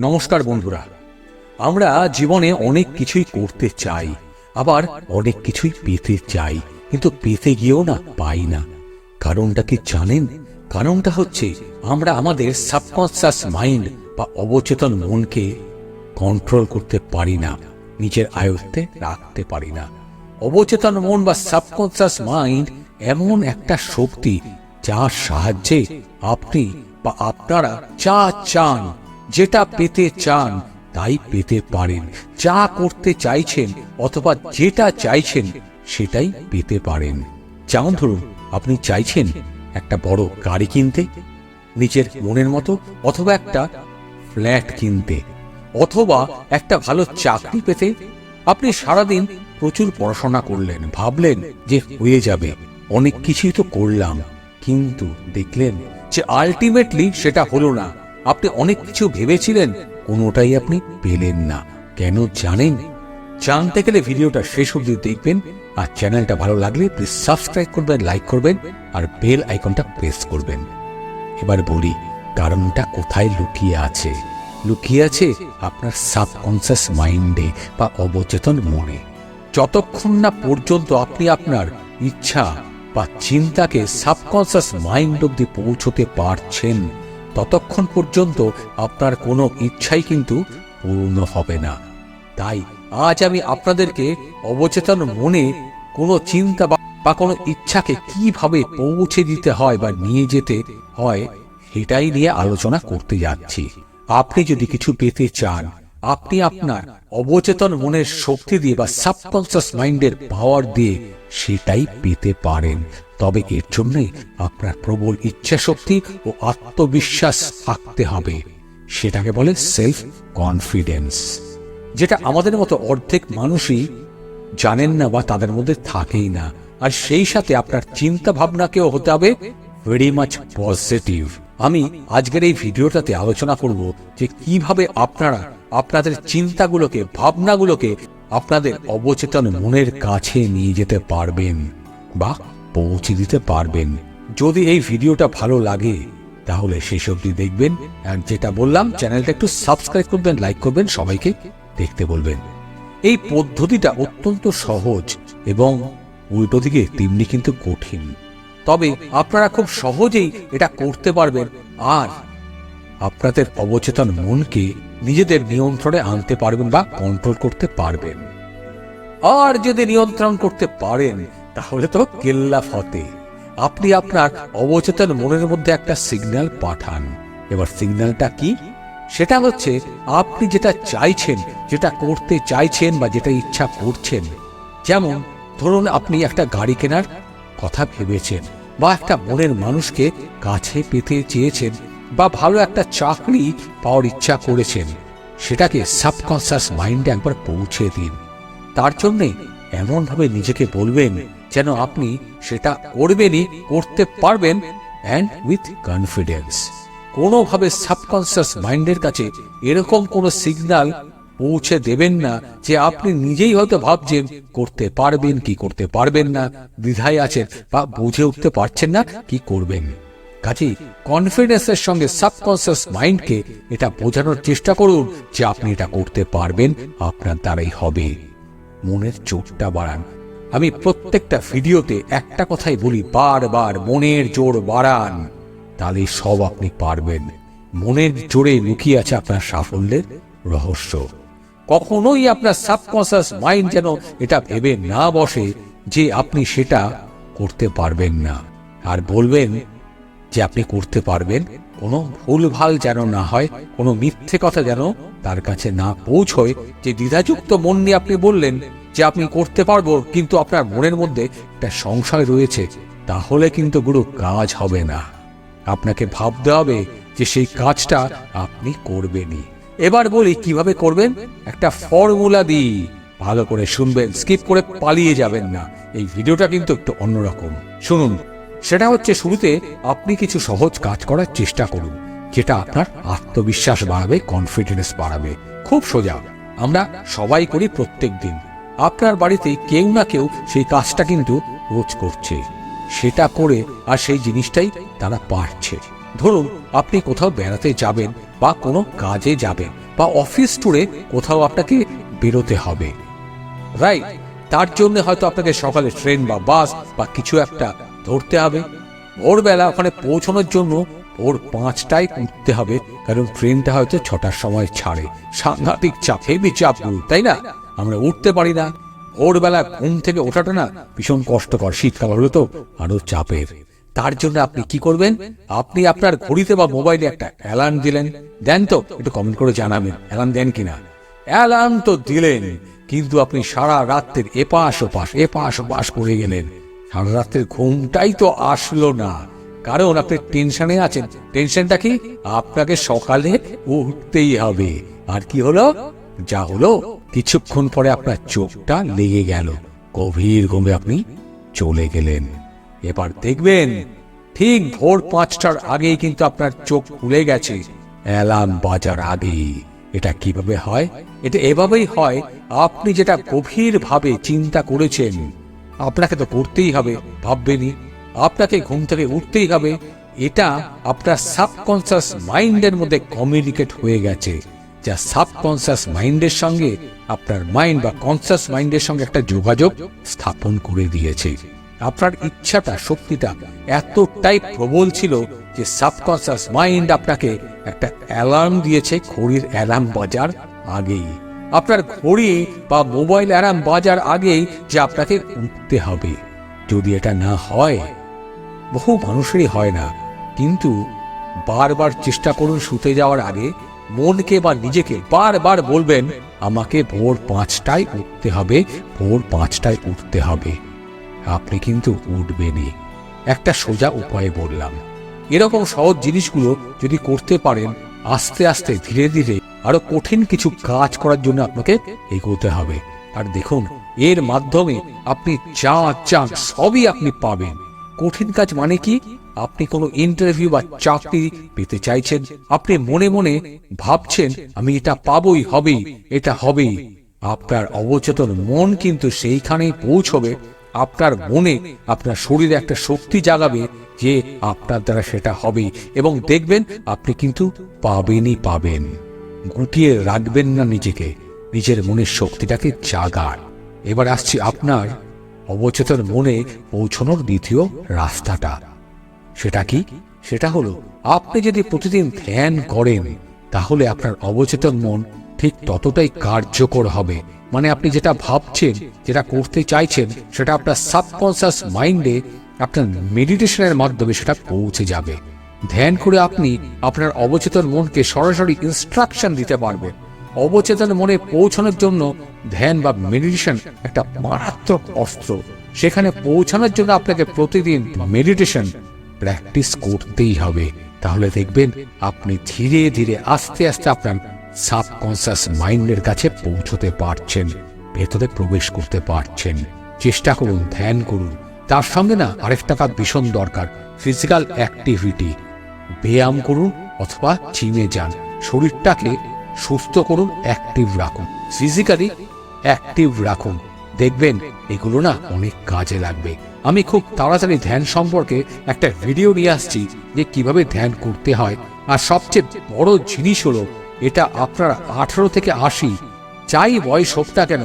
নমস্কার বন্ধুরা। আমরা জীবনে অনেক কিছুই করতে চাই, আবার অনেক কিছুই পেতে চাই, কিন্তু পেতে গিয়েও না পাই না। কারণটা কি জানেন? কারণটা হচ্ছে আমরা আমাদের সাবকনসিয়াস মাইন্ড বা অবচেতন মনকে কন্ট্রোল করতে পারি না, নিজের আয়ত্তে রাখতে পারি না। অবচেতন মন বা সাবকনসিয়াস মাইন্ড এমন একটা শক্তি যার সাহায্যে আপনি বা আপনারা যা চান যেটা পেতে চান, তাই পেতে পারেন। যা করতে চাইছেন অথবা যেটা চাইছেন, সেটাই পেতে পারেন। যেমন ধরুন, আপনি চাইছেন একটা বড় গাড়ি কিনতে, নিজের মনের মতো, অথবা একটা ফ্ল্যাট কিনতে, অথবা একটা ভালো চাকরি পেতে, আপনি সারাদিন প্রচুর পড়াশোনা করলেন, ভাবলেন যে হয়ে যাবে। অনেক কিছুই তো করলাম, কিন্তু দেখলেন যে আলটিমেটলি সেটা হলো না। আপনি অনেক কিছু ভেবেছিলেন, কোনোটাই আপনি পেলেন না। কেন জানেন? জানতে গেলে ভিডিওটা শেষ অবধি দেখবেন, আর চ্যানেলটা ভালো লাগলে প্লিজ সাবস্ক্রাইব করবেন লাইক করবেন, আর বেল আইকনটা প্রেস করবেন। এবার বলি, কারণটা কোথায় লুকিয়ে আছে? লুকিয়ে আছে আপনার সাবকনসিয়াস মাইন্ডে বা অবচেতন মনে। যতক্ষণ না পর্যন্ত আপনি আপনার ইচ্ছা বা চিন্তাকে সাবকনসিয়াস মাইন্ড অব্দি পৌঁছতে পারছেন ততক্ষণ পর্যন্ত আপনার কোনো ইচ্ছাই কিন্তু পূর্ণ হবে না। তাই আজ আমি আপনাদেরকে অবচেতন মনে কোনো চিন্তা বা- কোনো ইচ্ছাকে কীভাবে পৌঁছে দিতে হয় বা নিয়ে যেতে হয়, সেটাই নিয়ে আলোচনা করতে যাচ্ছি। আপনি যদি কিছু পেতে চান আপনি আপনার অবচেতন মনের শক্তি দিয়ে বা সাবকনসিয়াস মাইন্ডের পাওয়ার দিয়ে সেটাই পেতে পারেন। তবে এর জন্য আপনার প্রবল ইচ্ছা শক্তি ও আত্মবিশ্বাস থাকতে হবে। সেটাকে বলে সেলফ কনফিডেন্স যেটা আমাদের মতো অর্ধেক মানুষই জানেন না বা তাদের মধ্যে থাকেই না। আর সেই সাথে আপনার চিন্তা ভাবনাকেও হতে হবে ভেরি মাচ পজিটিভ আমি আজকের এই ভিডিওটাতে আলোচনা করব যে কীভাবে আপনারা আপনাদের চিন্তাগুলোকে, ভাবনাগুলোকে আপনাদের অবচেতন মনের কাছে নিয়ে যেতে পারবেন বা পৌঁছে দিতে পারবেন। যদি এই ভিডিওটা ভালো লাগে, তাহলে শেষ অবধি দেখবেন। আর যেটা বললাম, চ্যানেলটা একটু সাবস্ক্রাইব করবেন লাইক করবেন, সবাইকে দেখতে বলবেন। এই পদ্ধতিটা অত্যন্ত সহজ এবং উল্টো দিকে তেমনি কিন্তু কঠিন। তবে আপনারা খুব সহজেই এটা করতে পারবেন। আর আপনাদের অবচেতন মনকে নিজেদের নিয়ন্ত্রণে আনতে পারবেন বা কন্ট্রোল করতে পারবেন। আর যদি নিয়ন্ত্রণ করতে পারেন, তাহলে তো কেল্লা ফতে। আপনি আপনার অবচেতন মনের মধ্যে একটা সিগন্যাল পাঠান। এবার সিগন্যালটা কি? সেটা হচ্ছে, আপনি যেটা চাইছেন, যেটা করতে চাইছেন বা যেটা ইচ্ছা করছেন। যেমন, ধরুন আপনি একটা গাড়ি কেনার কথা ভেবেছেন বা একটা মনের মানুষকে কাছে পেতে চেয়েছেন। বা ভালো একটা চাকরি পাওয়ার ইচ্ছা করেছেন, সেটাকে সাবকনসিয়াস মাইন্ডে একবার পৌঁছে দিন। তার জন্যে এমনভাবে নিজেকে বলবেন যেন আপনি সেটা করবেনই, করতে পারবেন অ্যান্ড উইথ কনফিডেন্স কোনোভাবে সাবকনসিয়াস মাইন্ডের কাছে এরকম কোনো সিগন্যাল পৌঁছে দেবেন না যে আপনি নিজেই হয়তো ভাবছেন, করতে পারবেন কি করতে পারবেন না, দ্বিধায় আছেন বা বুঝে উঠতে পারছেন না কি করবেন। কাজেই কনফিডেন্সের সঙ্গে সাবকনসিয়াস মাইন্ডকে এটা বোঝানোর চেষ্টা করুন যে আপনি এটা করতে পারবেন, আপনার দ্বারাই হবে। মনের জোরটা বাড়ান। আমি প্রত্যেকটা ভিডিওতে একটা কথাই বলি, বারবার মনের জোর বাড়ান তাহলে সব আপনি পারবেন। মনের জোরে লুকিয়ে আছে আপনার সাফল্যের রহস্য। কখনোই আপনার সাবকনসিয়াস মাইন্ড যেন এটা ভেবে না বসে যে আপনি সেটা করতে পারবেন না। আর বলবেন যে আপনি করতে পারবেন, কোনো ভুলভাল যেন না হয়, কোনো মিথ্যে কথা যেন তার কাছে না পৌঁছয়, যে দ্বিধাযুক্ত মন নিয়ে আপনি বললেন যে আপনি করতে পারব, কিন্তু আপনার মনের মধ্যে একটা সংশয় রয়েছে, তাহলে কিন্তু গুরু কাজ হবে না। আপনাকে ভাবতে হবে যে সেই কাজটা আপনি করবেনই। এবার বলি কীভাবে করবেন? একটা ফর্মুলা দিই। ভালো করে শুনবেন, স্কিপ করে পালিয়ে যাবেন না। এই ভিডিওটা কিন্তু একটু অন্যরকম। শুনুন। সেটা হচ্ছে শুরুতে আপনি কিছু সহজ কাজ করার চেষ্টা করুন, যেটা আপনার আত্মবিশ্বাস বাড়াবে কনফিডেন্স বাড়াবে। খুব সোজা, আমরা সবাই করি প্রত্যেক দিন। আপনার বাড়িতে কেউ না কেউ সেই কাজটা কিন্তু রোজ করছে। সেটা করে আর সেই জিনিসটাই তারা পারছে। ধরুন, আপনি কোথাও বেড়াতে যাবেন বা কোনো কাজে যাবেন বা অফিস ট্যুরে কোথাও আপনাকে বেরোতে হবে। রাইট তার জন্য হয়তো আপনাকে সকালে ট্রেন বা বাস বা কিছু একটা ধরতে হবে। ভোরবেলা ওখানে পৌঁছানোর জন্য ভোর পাঁচটায় উঠতে হবে, কারণ ট্রেনটা হয়তো ছটার সময় ছাড়ে। সাংঘাতিক চাপ হেবি চাপ তাই না? আমরা উঠতে পারি না। ভোরবেলা ঘুম থেকে ওঠাটা না ভীষণ কষ্টকর শীতকাল হলে তো, আরও চাপের। তার জন্য আপনি কি করবেন? আপনি আপনার ঘড়িতে বা মোবাইলে একটা অ্যালার্ম দিলেন। দেন তো, একটু কমেন্ট করে জানাবেন, অ্যালার্ম দেন কিনা। অ্যালার্ম তো দিলেন, কিন্তু আপনি সারা রাত্রের এপাশ ওপাশ এপাশ ওপাশ করে গেলেন। সারা রাত্রের ঘুমটাই তো আসলো না। কারণ আপনি টেনশনে আছেন। টেনশনটা কি? আপনাকে সকালে উঠতেই হবে। আর কি হলো? যা হলো, কিছুক্ষণ পরে আপনার চোখটা লেগে গেল। গভীর ঘুমে আপনি চলে গেলেন। এবার দেখবেন, ঠিক ভোর পাঁচটার আগেই কিন্তু আপনার চোখ খুলে গেছে। অ্যালার্ম বাজার আগেই এটা কীভাবে হয়? এটা এভাবেই হয়, আপনি যেটা গভীরভাবে চিন্তা করেছেন আপনাকে তো করতেই হবে, ভাববেনই। আপনাকে ঘুম থেকে উঠতেই হবে। এটা আপনার সাবকনসিয়াস মাইন্ডের মধ্যে কমিউনিকেট হয়ে গেছে। যা সাবকনসিয়াস মাইন্ডের সঙ্গে আপনার মাইন্ড বা কনসিয়াস মাইন্ডের সঙ্গে একটা যোগাযোগ স্থাপন করে দিয়েছে। আপনার ইচ্ছাটা, শক্তিটা এতটাই প্রবল ছিল যে সাবকনসিয়াস মাইন্ড আপনাকে একটা অ্যালার্ম দিয়েছে ঘড়ির অ্যালার্ম বাজার আগেই। আপনার ঘড়ি বা মোবাইল অ্যালার্ম বাজার আগেই যে আপনাকে উঠতে হবে। যদি এটা না হয়, বহু মানুষেরই হয় না। কিন্তু বারবার চেষ্টা করুন শুতে যাওয়ার আগে মনকে বা নিজেকে বারবার বলবেন, আমাকে ভোর পাঁচটায় উঠতে হবে, ভোর পাঁচটায় উঠতে হবে। আপনি কিন্তু উঠবেনই। একটা সোজা উপায়ে বললাম। এরকম সহজ জিনিসগুলো যদি করতে পারেন আস্তে আস্তে ধীরে ধীরে আরও কঠিন কিছু কাজ করার জন্য আপনাকে এগোতে হবে। আর দেখুন, এর মাধ্যমে আপনি যা চান সবই আপনি পাবেন। কঠিন কাজ মানে কি? আপনি কোনো ইন্টারভিউ বা চাকরি পেতে চাইছেন, আপনি মনে মনে ভাবছেন, আমি এটা পাবই, হবেই, এটা হবেই। আপনার অবচেতন মন কিন্তু সেইখানেই পৌঁছবে আপনার মনে আপনার শরীরে একটা শক্তি জাগাবে যে আপনার দ্বারা সেটা হবে এবং দেখবেন আপনি কিন্তু পাবেনই পাবেন। গুটিয়ে রাখবেন না নিজেকে, নিজের মনের শক্তিটাকে জাগান। এবার আসছি আপনার অবচেতন মনে পৌঁছানোর দ্বিতীয় রাস্তাটা। সেটা কি? সেটা হলো, আপনি যদি প্রতিদিন ধ্যান করেন, তাহলে আপনার অবচেতন মন ঠিক ততটাই কার্যকর হবে। মানে আপনি যেটা ভাবছেন, যেটা করতে চাইছেন, সেটা আপনার সাবকনসিয়াস মাইন্ডে আপনার মেডিটেশনের মাধ্যমে সেটা পৌঁছে যাবে। ধ্যান করে আপনি আপনার অবচেতন মনকে সরাসরি ইনস্ট্রাকশন দিতে পারবেন। অবচেতন মনে পৌঁছানোর জন্য ধ্যান বা মেডিটেশন একটা মারাত্মক অস্ত্র। সেখানে পৌঁছানোর জন্য আপনাকে প্রতিদিন মেডিটেশন প্র্যাকটিস করতেই হবে। তাহলে দেখবেন আপনি ধীরে ধীরে আস্তে আস্তে আপনার সাবকনসিয়াস মাইন্ডের কাছে পৌঁছতে পারছেন, ভেতরে প্রবেশ করতে পারছেন। চেষ্টা করুন, ধ্যান করুন। তার সঙ্গে না আরেকটা কাজ ভীষণ দরকার ফিজিক্যাল অ্যাক্টিভিটি ব্যায়াম করুন অথবা জিমে যান। শরীরটাকে সুস্থ করুন অ্যাক্টিভ রাখুন। ফিজিক্যালি অ্যাক্টিভ রাখুন। দেখবেন এগুলো না অনেক কাজে লাগবে। আমি খুব তাড়াতাড়ি ধ্যান সম্পর্কে একটা ভিডিও নিয়ে আসছি যে কীভাবে ধ্যান করতে হয়। আর সবচেয়ে বড় জিনিস হলো এটা আপনার আঠারো থেকে আশি। যাই বয়স হোক না কেন,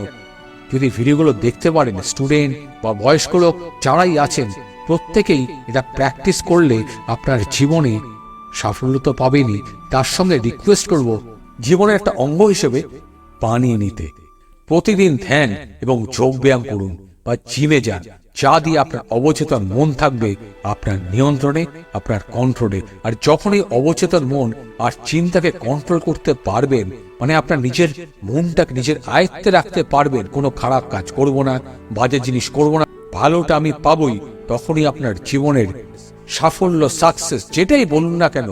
যদি ভিডিওগুলো দেখতে পারেন স্টুডেন্ট বা বয়স্ক লোক যারাই আছেন, প্রত্যেকেই এটা প্র্যাকটিস করলে আপনার জীবনে সাফল্য তো পাবেনই। তার সঙ্গে রিকোয়েস্ট করব, জীবনের একটা অঙ্গ হিসেবে বানিয়ে নিতে। প্রতিদিন ধ্যান এবং যোগ ব্যায়াম করুন বা জিমে যান। যা দিয়ে আপনার অবচেতন মন থাকবে, আপনার নিয়ন্ত্রণে, আপনার কন্ট্রোলে আর যখনই অবচেতন মন আর চিন্তাকে কন্ট্রোল করতে পারবেন মানে আপনার নিজের মনটাকে নিজের আয়ত্তে রাখতে পারবেন, কোনো খারাপ কাজ করব না, বাজে জিনিস করব না, ভালোটা আমি পাবই, তখনই আপনার জীবনের সাফল্য সাকসেস যেটাই বলুন না কেন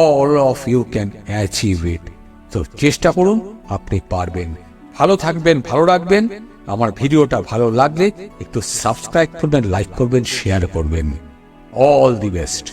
all of you can achieve it তো চেষ্টা করুন, আপনি পারবেন। ভালো থাকবেন, ভালো রাখবেন। আমার ভিডিওটা ভালো লাগলে একটু সাবস্ক্রাইব করবেন লাইক করবেন শেয়ার করবেন। All the best